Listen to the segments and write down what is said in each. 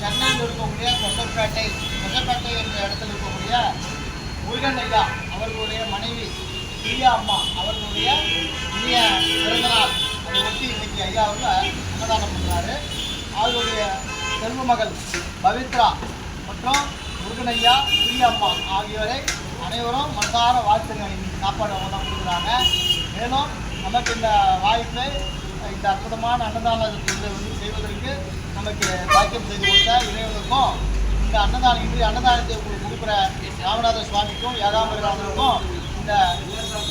சென்னையில் இருக்கக்கூடிய கொசப்பேட்டை கொசப்பேட்டை என்ற இடத்துல இருக்கக்கூடிய முருகன் ஐயா அவர்களுடைய மனைவி பிரியா அம்மா அவர்களுடைய இனிய பிறந்தநாள். அதை ஒட்டி இன்னைக்கு ஐயா அவர்கள் அன்னதானம் பண்ணுறாரு அவர்களுடைய செல்வ மகள் பவித்ரா மற்றும் முருகன் ஐயா பிரியா அம்மா ஆகியோரை அனைவரும் மனதார வாழ்த்துங்க இன்னைக்கு சாப்பாடு அவங்க தான் கொடுக்குறாங்க. மேலும் நமக்கு இந்த வாய்ப்பை இந்த அற்புதமான அன்னதானத்தை வந்து செய்வதற்கு நமக்கு பாக்கியம் செய்து கொடுத்த இறைவனுக்கும் இந்த அன்னதானம் இன்று அன்னதானத்தை உங்களுக்கு கொடுக்குற ராமநாத சுவாமிக்கும் ஏகாம்பரராமனுக்கும் இந்த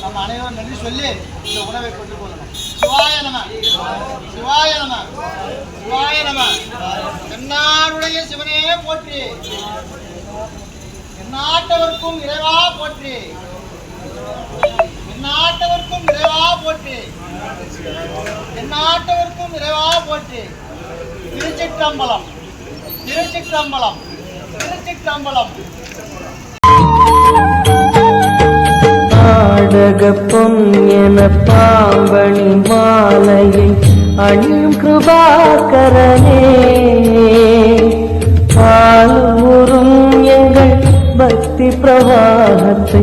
நம்ம அனைவரும் நன்றி சொல்லி இந்த உணவை கொண்டு கொள்ளணும். சிவாய நம சிவாய நம சிவாய நம. என்னாருடைய சிவனே போற்றி. எந்நாட்டவர்க்கும் இறைவா போற்றி. எந்நாட்டவர்க்கும் இறைவா போற்றி. எந்நாட்டவர்க்கும் இறைவா போற்றி. திருச்சிற்றம்பலம். திருச்சிற்றம்பலம். திருச்சிற்றம்பலம். நாடக பொன்யன பாம்பணி மாலையை அணியும் கிருபாகரனே. பால் உறும் எங்கள் பக்தி பிரவாகத்தை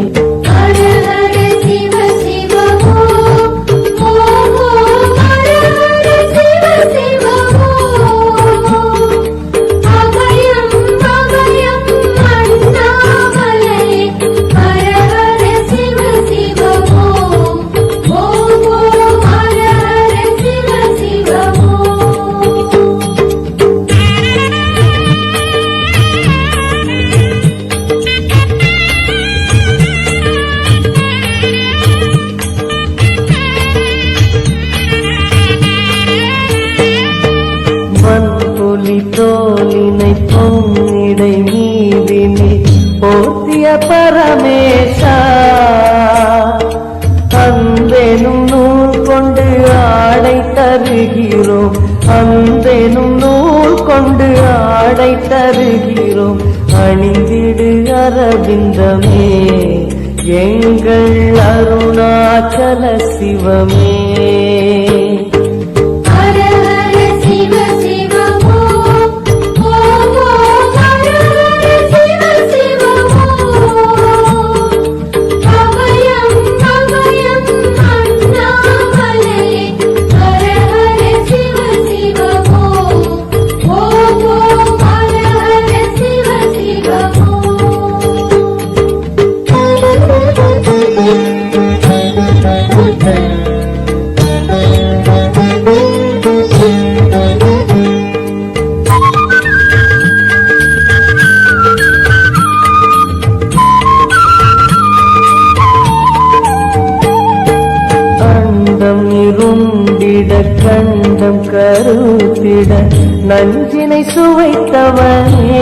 தோலினை பொன்னிடை மீதினி போத்திய பரமேசா. அந்தேனும் நூல் கொண்டு ஆடை தருகிறோம். அந்தேனும் நூல் கொண்டு ஆடை தருகிறோம். அணிந்திடு அரவிந்தமே எங்கள் அருணாச்சல சிவமே. கண்டம் கருத்திட நஞ்சினை சுவைத்தவனே.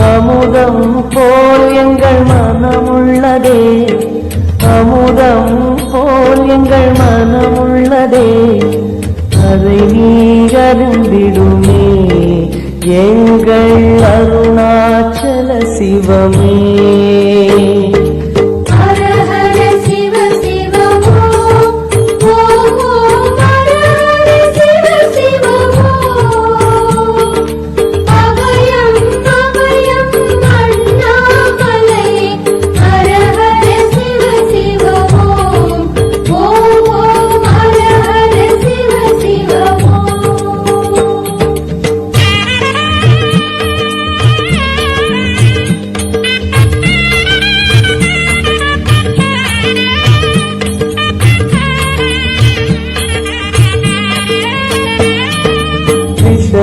அமுதம் போல் எங்கள் மனமுள்ளதே. அமுதம் போல் எங்கள் மனமுள்ளதே. அதை நீ எங்கள் அருணாச்சல சிவமே.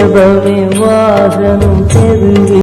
അനുഭവേ വാസനം തെരുവി